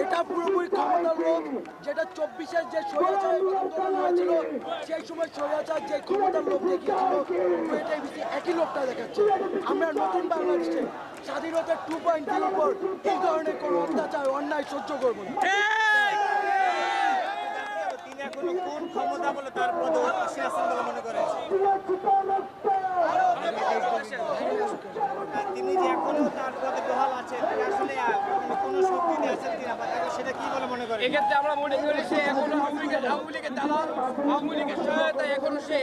এটা পুরোপুরি ক্ষমতার লোক যেটা চব্বিশের যে স্বৈরাচার আন্দোলন হয়েছিল সেই সময় স্বৈরাচার যে ক্ষমতার লোক দেখিয়েছিল কুয়েটের বেশি একই লোকটা দেখাচ্ছে। আমরা নতুন বাংলাদেশে স্বাধীনতার টু পয়েন্ট জিরোর পর এই ধরনের কোনো অত্যাচার অন্যায় সহ্য করব না। তিনি এখনও কোন ক্ষমতা বলে তার পদে বসে আছেন বলে মনে করেন আর তিনি যে এখনও তার পদে বহাল আছেন তিনি আসলে আহ, কোনো- কোনো শক্তিতে আছেন কিনা বা তাকে সেটা কি বলে মনে করেন এক্ষেত্রে আমরা মনে করি সে এখনও আওয়ামী লীগের আওয়ামী লীগের দালাল, আওয়ামী লীগের সহায়তায় এখনও সে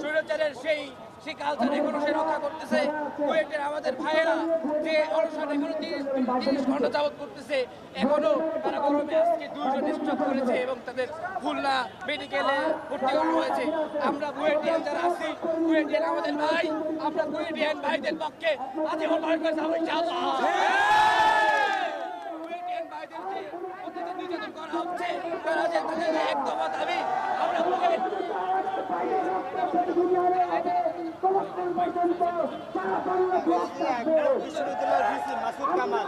স্বৈরাচারের সেই সেই কালচার এখনও সে রক্ষা করতেছে। কুয়েটের আমাদের ভাইয়েরা যে অনশন এখনও তিরিশ ঘণ্টা যাবত করতেছে, এখনও তারা গরমে আজকে দুইজন স্ট্রোক করেছে এবং তাদের খুলনা মেডিকেলে ভর্তি করা হয়েছে। আমরা কুয়েটিয়ান যারা আছি, কুয়েটিয়ান আমাদের ভাই, আমরা কুয়েটিয়ান ভাইদের পক্ষে আজীবন লড়াই করে যাব করা হচ্ছে। তারা যে তাদের যে এক দফা দাবি, আমরা বিশ্ববিদ্যালয়ের ভিসি মাসুদ কামাল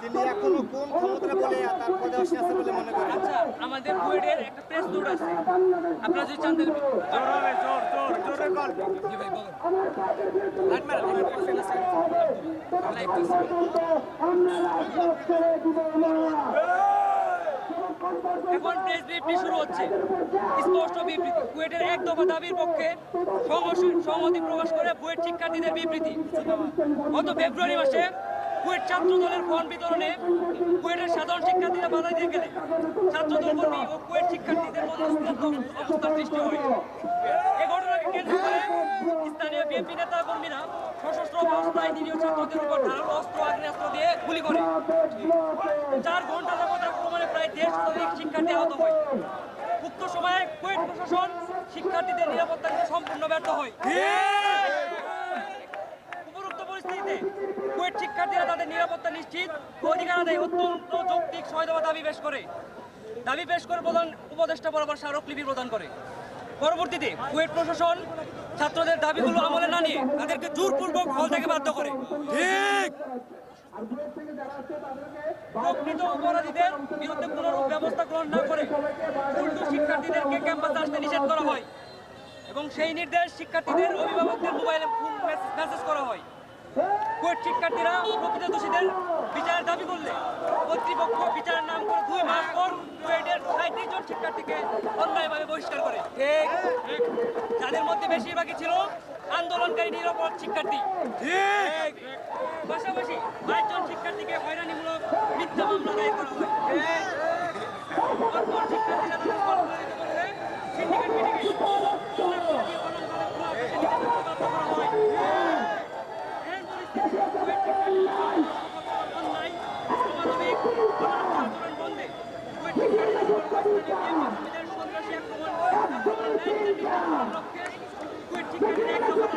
তিনি এখনও কোন ক্ষমতা বলে তার পদে বসে আছে বলে মনে করেন? আচ্ছা আমাদের কুয়েটের একটা প্রেস আছে। আপনারা যদি চান দেখবেন জি ভাই বলেন। লাইট মারেন, আমার। এখন প্রেস বিবৃতি শুরু হচ্ছে। স্পষ্ট বিবৃতি। কুয়েটের এক দফা দাবির পক্ষে সংহতি- প্রকাশ করে বুয়েট শিক্ষার্থীদের বিবৃতি। গত ফেব্রুয়ারি মাসে কুয়েট ছাত্র দলের ফর্ম বিতরণে কুয়েটের সাধারণ শিক্ষার্থীরা বাধা দিয়ে গেলে ছাত্রদল কর্মী ও কুয়েট শিক্ষার্থীদের মধ্যে অবস্থার সৃষ্টি হয়। এ ঘটনাকে কেন্দ্র করে স্থানীয় বিএনপি নেতা কর্মীরা সশস্ত্র অবস্থায় নিরীহ ছাত্রদের উপর ধারালো অস্ত্র, আগ্নেয়াস্ত্র দিয়ে গুলি করে। চার ঘণ্টা যাবত প্রায় দেড় শতাধিক শিক্ষার্থী আহত হয়। উক্ত সময়ে কুয়েট প্রশাসন শিক্ষার্থীদের নিরাপত্তা দিতে সম্পূর্ণ ব্যর্থ হয়। উপরোক্ত পরিস্থিতিতে কুয়েট শিক্ষার্থীরা তাদের নিরাপত্তা নিশ্চিত অধিকার আদায় অত্যন্ত যৌক্তিক সহায়তা দাবি পেশ করে। দাবি পেশ করে প্রধান উপদেষ্টা বরাবর স্মারকলিপি প্রদান করে। পরবর্তীতে কুয়েট প্রশাসন ছাত্রদের দাবিগুলো আমলে না নিয়ে তাদেরকে জোরপূর্বক হল থেকে বাধ্য করে। ঠিক প্রকৃত অপরাধীদের বিরুদ্ধে কোনো ব্যবস্থা গ্রহণ না করে উল্টো শিক্ষার্থীদেরকে ক্যাম্পাসে আসতে নিষেধ করা হয়। এবং সেই নির্দেশ শিক্ষার্থীদের অভিভাবকদের মোবাইলে ফোন মেসেজ করা হয়। কোর্ট শিক্ষার্থীরা প্রকৃত দোষীদের বিচারের দাবি করলে কর্তৃপক্ষ বিচারের নাম করে দুই মাস পর কুয়েটের সাঁত্রিশ জন শিক্ষার্থীকে অন্যায়ভাবে বহিষ্কার করে। ঠিক। যাদের মধ্যে বেশিরভাগই ছিল আন্দোলনকারী নিরাপদ শিক্ষার্থী। ঠিক। বলেছে